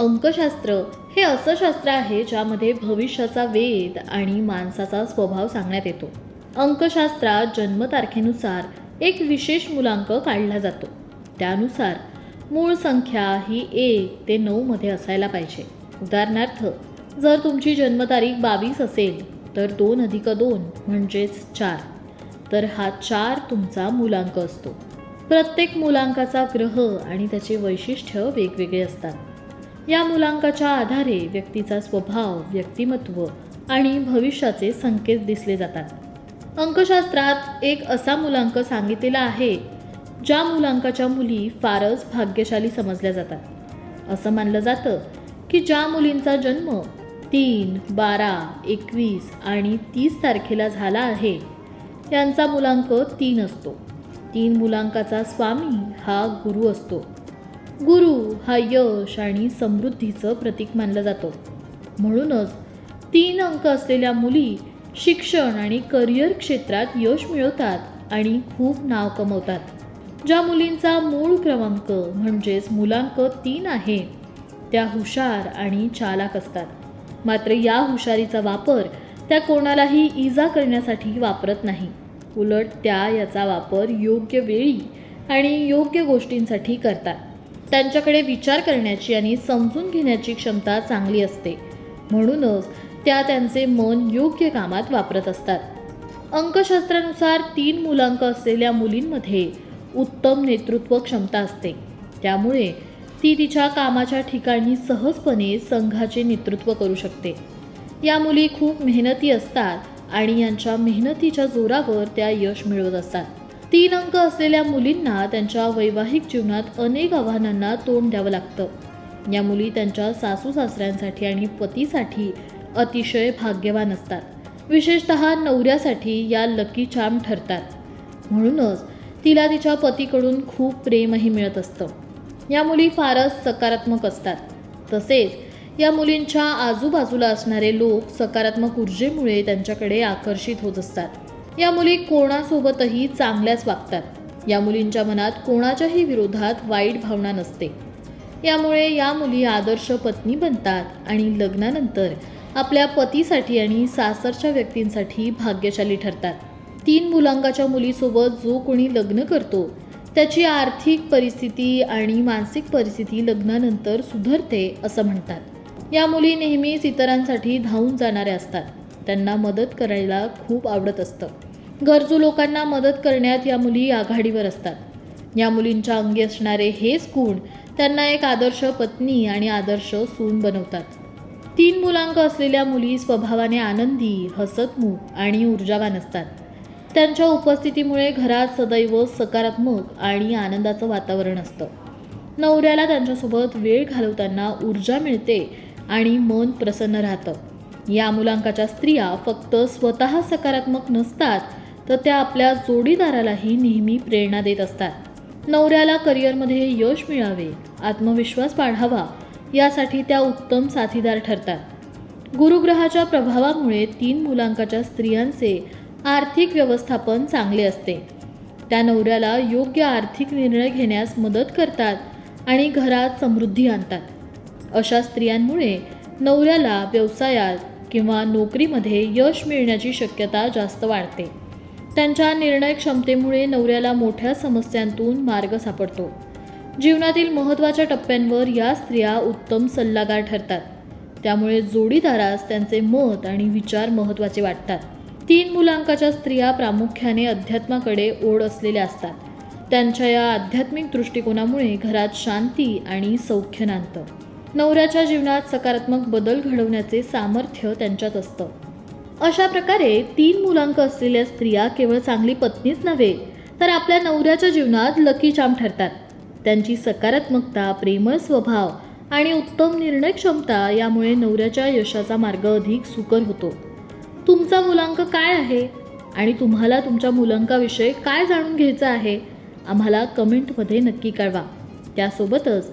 अंकशास्त्र हे असं शास्त्र आहे ज्यामध्ये भविष्याचा वेध आणि माणसाचा स्वभाव सांगण्यात येतो. अंकशास्त्रात जन्मतारखेनुसार एक विशेष मुलांक काढला जातो. त्यानुसार मूळ संख्या ही एक ते नऊमध्ये असायला पाहिजे. उदाहरणार्थ जर तुमची जन्मतारीख बावीस असेल तर दोन अधिक दोन म्हणजेच चार. तर हा चार तुमचा मूलांक असतो. प्रत्येक मूलांकाचा ग्रह आणि त्याचे वैशिष्ट्य वेगवेगळे असतात. या मुलांकाच्या आधारे व्यक्तीचा स्वभाव व्यक्तिमत्व आणि भविष्याचे संकेत दिसले जातात. अंकशास्त्रात एक असा मुलांक सांगितलेला आहे ज्या मुलांकाच्या मुली फारच भाग्यशाली समजल्या जातात. असं मानलं जातं की ज्या मुलींचा जन्म तीन बारा एकवीस आणि तीस तारखेला झाला आहे त्यांचा मुलांक तीन असतो. तीन मुलांकाचा स्वामी हा गुरु असतो. गुरु हा यश आणि समृद्धीचं प्रतीक मानला जातो. म्हणूनच तीन अंक असलेल्या मुली शिक्षण आणि करिअर क्षेत्रात यश मिळवतात आणि खूप नाव कमवतात. ज्या मुलींचा मूळ क्रमांक म्हणजेच मुलांक तीन आहे त्या हुशार आणि चालाक असतात. मात्र या हुशारीचा वापर त्या कोणालाही इजा करण्यासाठी वापरत नाही. उलट त्या याचा वापर योग्य वेळी आणि योग्य गोष्टींसाठी करतात. त्यांच्याकडे विचार करण्याची आणि समजून घेण्याची क्षमता चांगली असते. म्हणूनच त्या त्यांचे मन योग्य कामात वापरत असतात. अंकशास्त्रानुसार तीन मुलांक असलेल्या मुलींमध्ये उत्तम नेतृत्व क्षमता असते. त्यामुळे ती तिच्या कामाच्या ठिकाणी सहजपणे संघाचे नेतृत्व करू शकते. या मुली खूप मेहनती असतात आणि यांच्या मेहनतीच्या जोरावर त्या यश मिळवत असतात. तीन अंक असलेल्या मुलींना त्यांच्या वैवाहिक जीवनात अनेक आव्हानांना तोंड द्यावं लागतं. या मुली त्यांच्या सासू सासऱ्यांसाठी आणि पतीसाठी अतिशय भाग्यवान असतात. विशेषत नवऱ्यासाठी या लकी चाम ठरतात. म्हणूनच तिला तिच्या पतीकडून खूप प्रेमही मिळत असतं. या मुली फारच सकारात्मक असतात. तसेच या मुलींच्या आजूबाजूला असणारे लोक सकारात्मक ऊर्जेमुळे त्यांच्याकडे आकर्षित होत असतात. या मुली कोणासोबतही चांगल्याच वागतात. या मुलींच्या मनात कोणाच्याही विरोधात वाईट भावना नसते. यामुळे या मुली आदर्श पत्नी बनतात आणि लग्नानंतर आपल्या पतीसाठी आणि सासरच्या व्यक्तींसाठी भाग्यशाली ठरतात. तीन मुलांकाच्या मुलीसोबत जो कोणी लग्न करतो त्याची आर्थिक परिस्थिती आणि मानसिक परिस्थिती लग्नानंतर सुधारते असं म्हणतात. या मुली नेहमीच इतरांसाठी धावून जाणाऱ्या असतात. त्यांना मदत करायला खूप आवडत असतं. गरजू लोकांना मदत करण्यात या मुली आघाडीवर असतात. या मुलींच्या अंगी असणारे हेच गुण त्यांना एक आदर्श पत्नी आणि आदर्श सून बनवतात. तीन मुलांक असलेल्या मुली स्वभावाने आनंदी हसतमुख आणि ऊर्जावान असतात. त्यांच्या उपस्थितीमुळे घरात सदैव सकारात्मक आणि आनंदाचं वातावरण असतं. नवऱ्याला त्यांच्यासोबत वेळ घालवताना ऊर्जा मिळते आणि मन प्रसन्न राहतं. या मुलांकाच्या स्त्रिया फक्त स्वतः सकारात्मक नसतात तर त्या आपल्या जोडीदारालाही नेहमी प्रेरणा देत असतात. नवऱ्याला करिअरमध्ये यश मिळावे आत्मविश्वास वाढावा यासाठी त्या उत्तम साथीदार ठरतात. गुरुग्रहाच्या प्रभावामुळे तीन मुलांकाच्या स्त्रियांचे आर्थिक व्यवस्थापन चांगले असते. त्या नवऱ्याला योग्य आर्थिक निर्णय घेण्यास मदत करतात आणि घरात समृद्धी आणतात. अशा स्त्रियांमुळे नवऱ्याला व्यवसायात किंवा नोकरीमध्ये यश मिळण्याची शक्यता जास्त वाढते. त्यांच्या निर्णय क्षमतेमुळे नवऱ्याला मोठ्या समस्यांतून मार्ग सापडतो. जीवनातील महत्त्वाच्या टप्प्यांवर या स्त्रिया उत्तम सल्लागार ठरतात. त्यामुळे जोडीदारास त्यांचे मत आणि विचार महत्त्वाचे वाटतात. तीन मुलांकाच्या स्त्रिया प्रामुख्याने अध्यात्माकडे ओढ असलेल्या असतात. त्यांच्या या आध्यात्मिक दृष्टिकोनामुळे घरात शांती आणि सौख्य नांदतं. नवऱ्याच्या जीवनात सकारात्मक बदल घडवण्याचे सामर्थ्य त्यांच्यात असतं. अशा प्रकारे तीन मुलांक असलेल्या स्त्रिया केवळ चांगली पत्नीच नव्हे तर आपल्या नवऱ्याच्या जीवनात लकी चाम ठरतात. त्यांची सकारात्मकता प्रेमळ स्वभाव आणि उत्तम निर्णय क्षमता यामुळे नवऱ्याच्या यशाचा मार्ग अधिक सुकर होतो. तुमचा मुलांक काय आहे? आणि तुम्हाला तुमच्या मुलांकाविषयी काय जाणून घ्यायचं आहे? आम्हाला कमेंटमध्ये नक्की कळवा. त्यासोबतच